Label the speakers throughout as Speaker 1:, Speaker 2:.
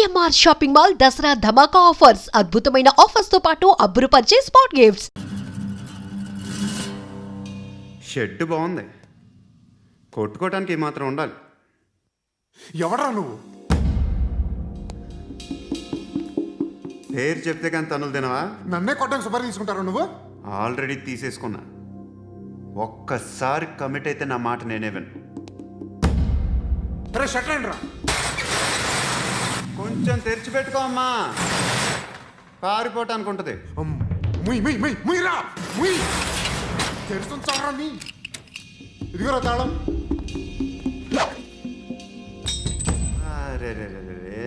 Speaker 1: CMR shopping mall Dasara ధమాకా offers. అద్భుతమైన ఆఫర్స్తో పాటు అబ్బురుపరిచే స్పాట్ గిఫ్ట్స్.
Speaker 2: షెడ్ బాగుంది. కొట్టుకోవటానికి మాత్రం ఉండాలి.
Speaker 3: ఎవడరా నువ్వు?
Speaker 2: పేరు చెప్తే కానీ తనులు తినవా?
Speaker 3: నన్నే కొట్టడానికి సుపారీ తీసుకుంటారా నువ్వు?
Speaker 2: ఆల్రెడీ తీసేసుకున్నా. ఒక్కసారి కమిట్ అయితే నా మాట నేనే విను.
Speaker 3: రే షట్ రా
Speaker 2: కొంచెం తెరిచిపెట్టుకో అమ్మా పారిపోవటానికి ఉంటుంది.
Speaker 3: నీ ఇదిగోరా తాళం
Speaker 2: అరే రే రే రే.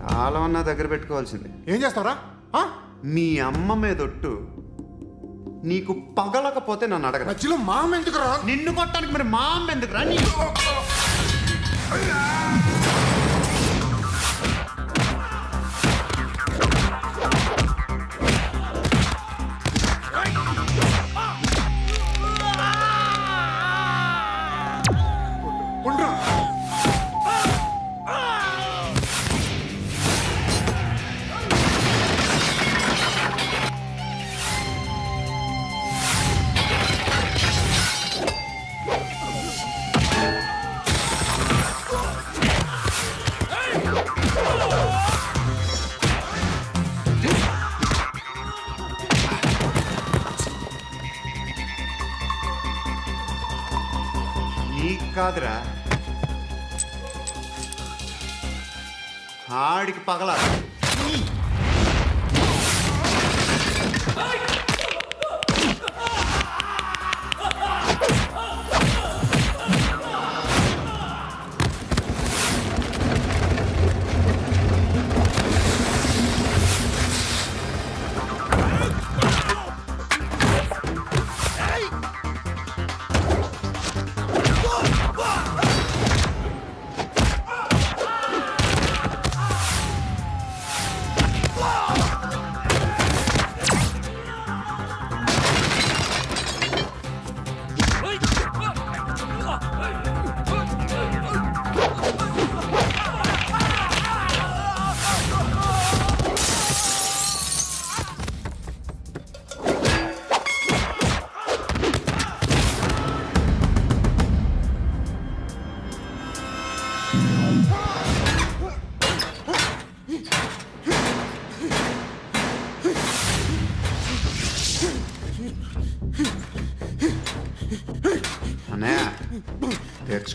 Speaker 2: తాళం. అన్నా దగ్గర పెట్టుకోవాల్సింది.
Speaker 3: ఏం చేస్తావరా? ఆ?
Speaker 2: మీ అమ్మ మీదొట్టు నీకు పగలకపోతే నన్ను అడగరా.
Speaker 3: మధ్యలో మామ ఎందుకు రా
Speaker 2: నిన్ను కొట్టడానికి మరి మా అమ్మ ఎందుకు కాదురా. ఆడికి పగల.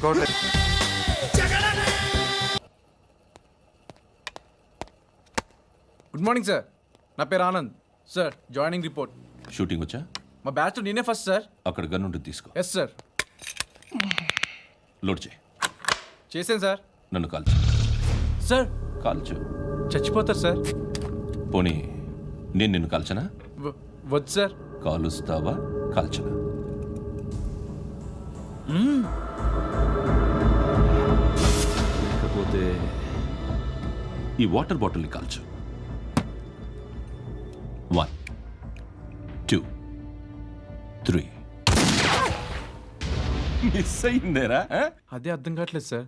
Speaker 2: తెచ్చుకోవట్లేదు
Speaker 4: గుడ్ మార్నింగ్ సార్ నా పేరు Anand. Sir joining report
Speaker 5: shooting వచ్చా?
Speaker 4: మా బ్యాచ్ నేనే ఫస్ట్ సార్
Speaker 5: అక్కడ గన్ ఉంటుంది తీసుకో.
Speaker 4: ఎస్ సార్
Speaker 5: లోడ్ చేయి.
Speaker 4: చేశాను సార్
Speaker 5: నన్ను కాల్చు.
Speaker 4: సార్
Speaker 5: కాల్చు.
Speaker 4: చచ్చిపోతారు సార్
Speaker 5: పోనీ నేను నిన్ను కాల్చనా?
Speaker 4: వ- వద్దు సార్
Speaker 5: కాలుస్తావా కాల్చనా? లేకపోతే ఈ వాటర్ బాటిల్ని కాల్చు. వన్ టూ త్రీ మిస్ అయిందేరా?
Speaker 4: అదే అర్థం కావట్లేదు సార్.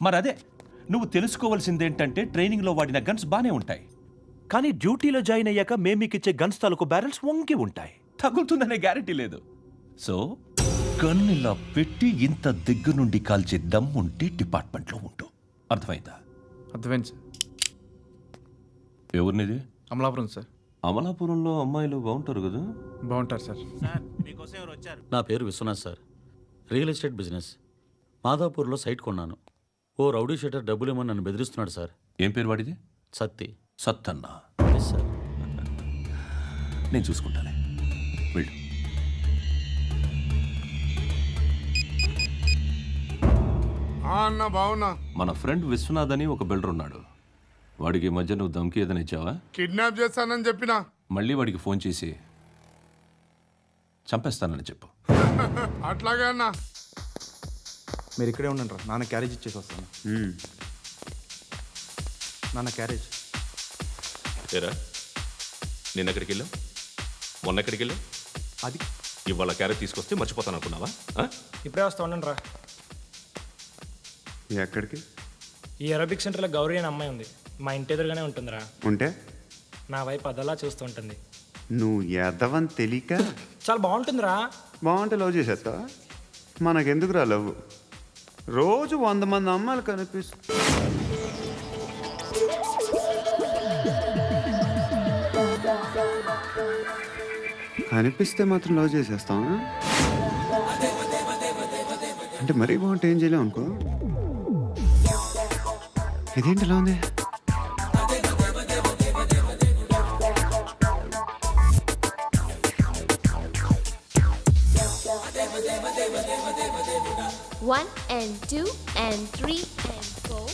Speaker 5: మరి అదే నువ్వు తెలుసుకోవాల్సిందేంటంటే ట్రైనింగ్లో వాడిన గన్స్ బానే ఉంటాయి. కానీ డ్యూటీలో జాయిన్ అయ్యాక మేము మీకు ఇచ్చే గన్స్ తాలూకు బ్యారెల్స్ వంగి ఉంటాయి. తగులుతుందనే గ్యారెంటీ లేదు. సో గన్ ఇలా పెట్టి ఇంత దగ్గర నుండి కాల్చే దమ్ ఉంటే డిపార్ట్మెంట్లో ఉంటూ అర్థమైందా?
Speaker 4: అర్థమైంది సార్.
Speaker 5: ఎవరినిది?
Speaker 4: అమలాపురం సార్.
Speaker 5: అమలాపురంలో అమ్మాయిలు బాగుంటారు కదా?
Speaker 4: బాగుంటారు సార్.
Speaker 6: నా పేరు Viswanath sir. Real estate business. మాదాపూర్లో site కొన్నాను. ఓ రౌడీ షీటర్ డబ్బులు ఇవ్వమని నన్ను బెదిరిస్తున్నాడు సార్.
Speaker 5: ఏం పేరు వాడిది?
Speaker 6: సత్తి.
Speaker 5: సత్తన్నా.
Speaker 6: ఎస్ సార్
Speaker 5: నేను చూసుకుంటానే వెళ్ళు.
Speaker 3: అన్న బావున్నా.
Speaker 5: మన ఫ్రెండ్ విశ్వనాథ్ అని ఒక బిల్డర్ ఉన్నాడు. వాడికి ఈ మధ్య నువ్వు దమ్కి ఏదైనా ఇచ్చావా?
Speaker 3: కిడ్నాప్ చేస్తానని చెప్పినా.
Speaker 5: మళ్ళీ వాడికి ఫోన్ చేసి చంపేస్తానని చెప్పు.
Speaker 3: అట్లాగే అన్న.
Speaker 7: మీరు ఇక్కడే ఉండండి రా. నాన్న క్యారేజ్ ఇచ్చేసి వస్తాను. నాన్న క్యారేజ్.
Speaker 8: ఏరా? నిన్న ఎక్కడికి వెళ్ళావు మొన్న ఎక్కడికి వెళ్ళావు
Speaker 7: అది
Speaker 8: ఇవాళ క్యారెట్ తీసుకొస్తే మర్చిపోతాను అనుకున్నావా ఆ?
Speaker 7: ఇప్పుడే వస్తా ఉండండి రా.
Speaker 2: ఎక్కడికి
Speaker 9: ఈ అరబిక్ సెంటర్లో గౌరీ అనే అమ్మాయి ఉంది. మా ఇంటి ఎదురుగానే ఉంటుందిరా.
Speaker 2: ఉంటే?
Speaker 9: నా వైపు అదలా చూస్తూ ఉంటుంది.
Speaker 2: నువ్వు ఎదవని తెలియక?
Speaker 9: చాలా బాగుంటుందిరా.
Speaker 2: బాగుంటే లవ్ చేసేస్తావా? మనకెందుకురా లవ్ రోజు వంద మంది అమ్మాయిలు కనిపిస్తు కనిపిస్తే మాత్రం లవ్ చేసేస్తావా? అంటే మరీ బాగుంటే ఏం చేయలేం అనుకో. ఇదేంటి ఇలా ఉంది
Speaker 10: One and two and three and four,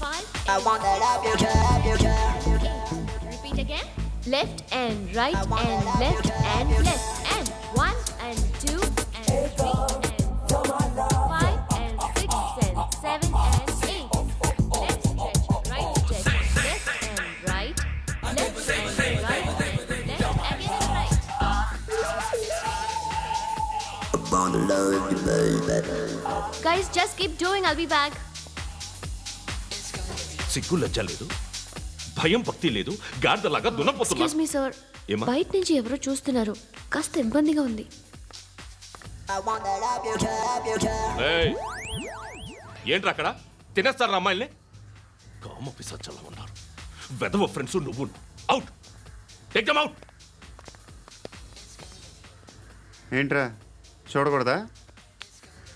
Speaker 10: five.
Speaker 11: I want that up your job, your job.
Speaker 10: Eight. Repeat again. Left and right and left and left Guys, just keep doing. I'll be back.
Speaker 5: సిగ్గు లజ్జ లేదు. భయం భక్తి లేదు. గాడిదలాగా దున్నపోతున్నా.
Speaker 10: Excuse me sir
Speaker 5: ఏమ్మా?
Speaker 10: బయట నుంచి ఎవరో చూస్తున్నారు. కాస్త ఇబ్బందిగా ఉంది.
Speaker 5: ఏయ్! ఏంట్రా అక్కడ? తినేస్తారు అమ్మాయిల్ని? కామ పిసచ్చలా ఉన్నారు. వెదవ ఫ్రెండ్స్ నువ్వు. అవుట్ టేక్ దమ్ అవుట్
Speaker 2: ఏంట్రా? చూడకూడదా?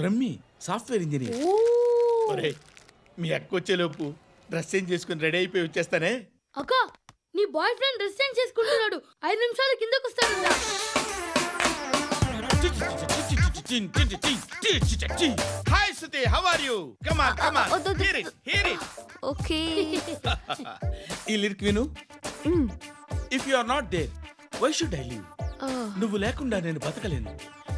Speaker 12: Brahmi software engineer. ఒరేయ్, మీ అక్క వచ్చేలోపు డ్రెస్ చేంజ్ చేసుకుని రెడీ అయిపోయి వచ్చేస్తానే?
Speaker 10: అక్క నీ బాయ్ ఫ్రెండ్ డ్రెస్ చేంజ్ చేసుకుంటున్నాడు. ఐదు నిమిషాల కిందకు వస్తాడు
Speaker 12: hi Suthi how are you come on come on
Speaker 10: వద్దు, వద్దు.
Speaker 12: Hear it hear it
Speaker 10: okay.
Speaker 12: ఈ లిరిక్ విను. If you are not there why should I live నువ్వు లేకుండా నేను బతకలేను.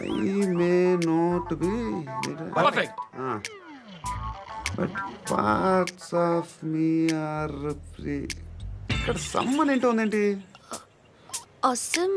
Speaker 2: I may not be
Speaker 12: perfect
Speaker 2: but parts of me are free ఇక్కడ సమ్మన్ ఏంటో ఉందేంటి?
Speaker 11: అసమ్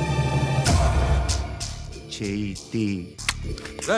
Speaker 2: చేతి
Speaker 5: రే,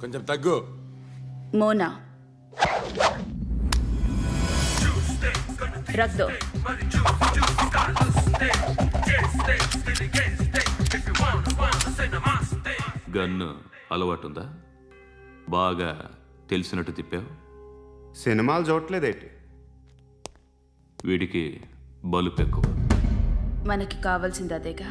Speaker 13: కొంచెం తగ్గు.
Speaker 11: మోనా. రక్ దో
Speaker 8: గన్ను అలవాటుందా? బాగా తెలిసినట్టు తిప్పావు?
Speaker 2: సినిమాలు చూడట్లేదేంటి?
Speaker 8: వీడికి బలుపు ఎక్కువ.
Speaker 11: మనకి కావాల్సింది అదేగా?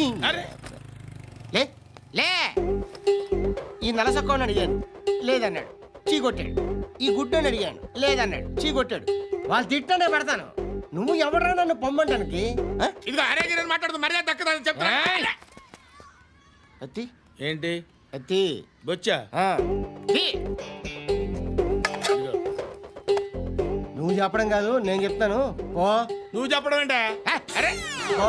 Speaker 14: అరే.
Speaker 15: లే లే. ఈ నలసక్కని అడిగాను లేదన్నాడు. చీ కొట్టాడు ఈ గుడ్డని అడిగాను లేదన్నాడు. చీ కొట్టాడు వాళ్ళు తిట్టానే పెడతాను. నువ్వు ఎవడరా నన్ను పొమ్మంటానికి? ఆ?
Speaker 14: ఇదిగో అరే గిరని మాట్లాడుతూ మర్యాద దక్కదని చెప్తా
Speaker 15: అత్తి?
Speaker 14: ఏంటి?
Speaker 15: అత్తి?
Speaker 14: బొచ్చా?
Speaker 15: ఆ. తీ. నువ్వు చెప్పడం కాదు నేను చెప్తాను. ఓ
Speaker 14: నువ్వు చెప్పడం ఏంటే? అరే.
Speaker 15: ఓ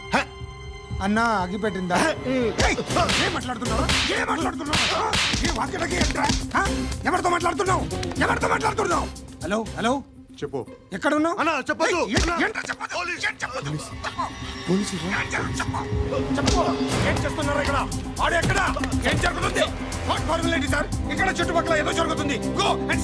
Speaker 3: అన్న అగ్గిపెట్టిందా ఏం మాట్లాడుతున్నావు? మాట్లాడుతున్నావు? ఏ ఎవరితో మాట్లాడుతున్నావు? ఎవరితో మాట్లాడుతున్నావు? Hello hello? చెప్పు. ఎక్కడ చెప్పు. ఇక్కడ? వాడు ఎక్కడ? What sir? ఇక్కడ చుట్టుపక్కల ఏదో జరుగుతుంది. గో అని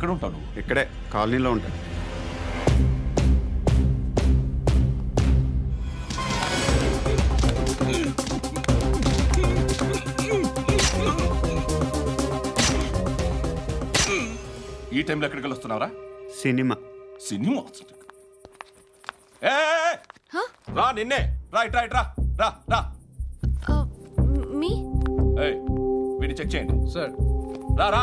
Speaker 5: ఎక్కడ ఉంటావు నువ్వు?
Speaker 2: ఇక్కడే కాలనీలో ఉంటాయి
Speaker 5: ఈ టైంలో ఎక్కడికి వస్తున్నావురా
Speaker 2: సినిమా.
Speaker 5: సినిమా? ఏయ్. రా నిన్నే. రా ఇట్ రా ఇట్ రా రా. రా
Speaker 10: మీ?
Speaker 5: ఏయ్ వీడిని చెక్ చేయండి.
Speaker 4: సార్.
Speaker 5: రా రా.